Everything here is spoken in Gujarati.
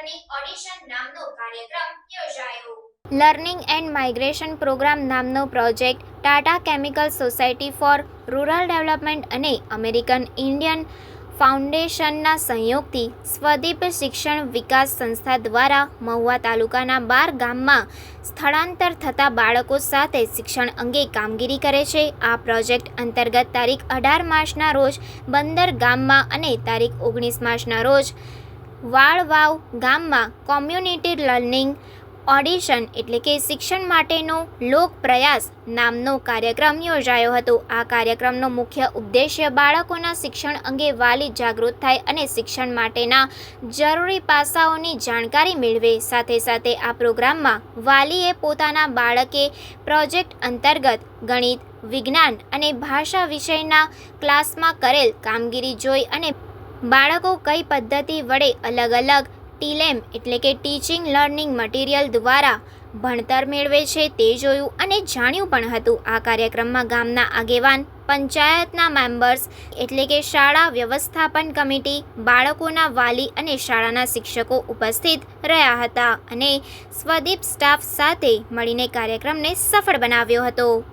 લર્નિંગ ઓડિશન નામનો કાર્યક્રમ યોજાયો. લર્નિંગ એન્ડ માઇગ્રેશન પ્રોગ્રામ નામનો project Tata chemical society for rural development અને અમેરિકન ઇન્ડિયન ફાઉન્ડેશનના સંયોગથી સ્વદીપ શિક્ષણ વિકાસ સંસ્થા દ્વારા મહુવા તાલુકાના બાર ગામમાં સ્થળાંતર થતા બાળકો સાથે શિક્ષણ અંગે કામગીરી કરે છે. આ પ્રોજેક્ટ અંતર્ગત તારીખ અઢાર માર્ચના રોજ બંદર ગામમાં અને તારીખ ઓગણીસ માર્ચના રોજ વાળવાવ ગામમાં કોમ્યુનિટી લર્નિંગ, ઓડિશન એટલે કે શિક્ષણ માટેનો લોક પ્રયાસ નામનો કાર્યક્રમ યોજાયો હતો. આ કાર્યક્રમનો મુખ્ય ઉદ્દેશ્ય બાળકોના શિક્ષણ અંગે વાલી જાગૃત થાય અને શિક્ષણ માટેના જરૂરી પાસાઓની જાણકારી મેળવે. સાથે સાથે આ પ્રોગ્રામમાં વાલીએ પોતાના બાળકે પ્રોજેક્ટ અંતર્ગત ગણિત, વિજ્ઞાન અને ભાષા વિષયના ક્લાસમાં કરેલ કામગીરી જોઈ અને બાળકો કઈ પદ્ધતિ વડે અલગ અલગ ટીલેમ એટલે કે ટીચિંગ લર્નિંગ મટીરિયલ દ્વારા ભણતર મેળવે છે તે જોયું અને જાણ્યું પણ હતું. આ કાર્યક્રમમાં ગામના આગેવાન, પંચાયતના મેમ્બર્સ એટલે કે શાળા વ્યવસ્થાપન કમિટી, બાળકોના વાલી અને શાળાના શિક્ષકો ઉપસ્થિત રહ્યા હતા અને સ્વદીપ સ્ટાફ સાથે મળીને કાર્યક્રમને સફળ બનાવ્યો હતો.